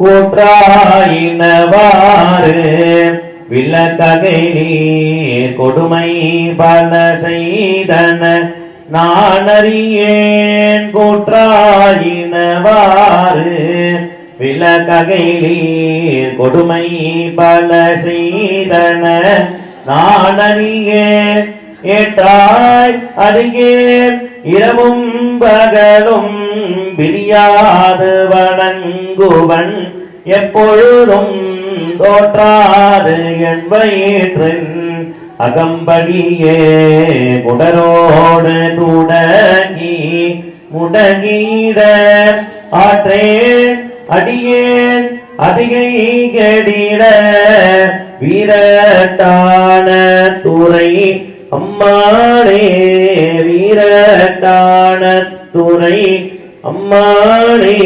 கூற்றாயினவாறு வில்லத்தகை நீர் கொடுமை பல செய்தன நான் அறியேன் கூற்றாயினவாறு விளக்ககை நீர் கொடுமை பல செய்தன நான் அறியேன் ஏற்றாய் அருகே இரவும் பகலும் பிரியாது வணங்குவன் எப்பொழுதும் தோற்றாது என் வயிற்றின் அகம்படியே. உடரோடு துடங்கி முடங்கிட ஆற்றேன் அடியேன் அதிகை கெடிட. வீரட்டான துறை அம்மாளே வீரட்டான துறை அம்மானே.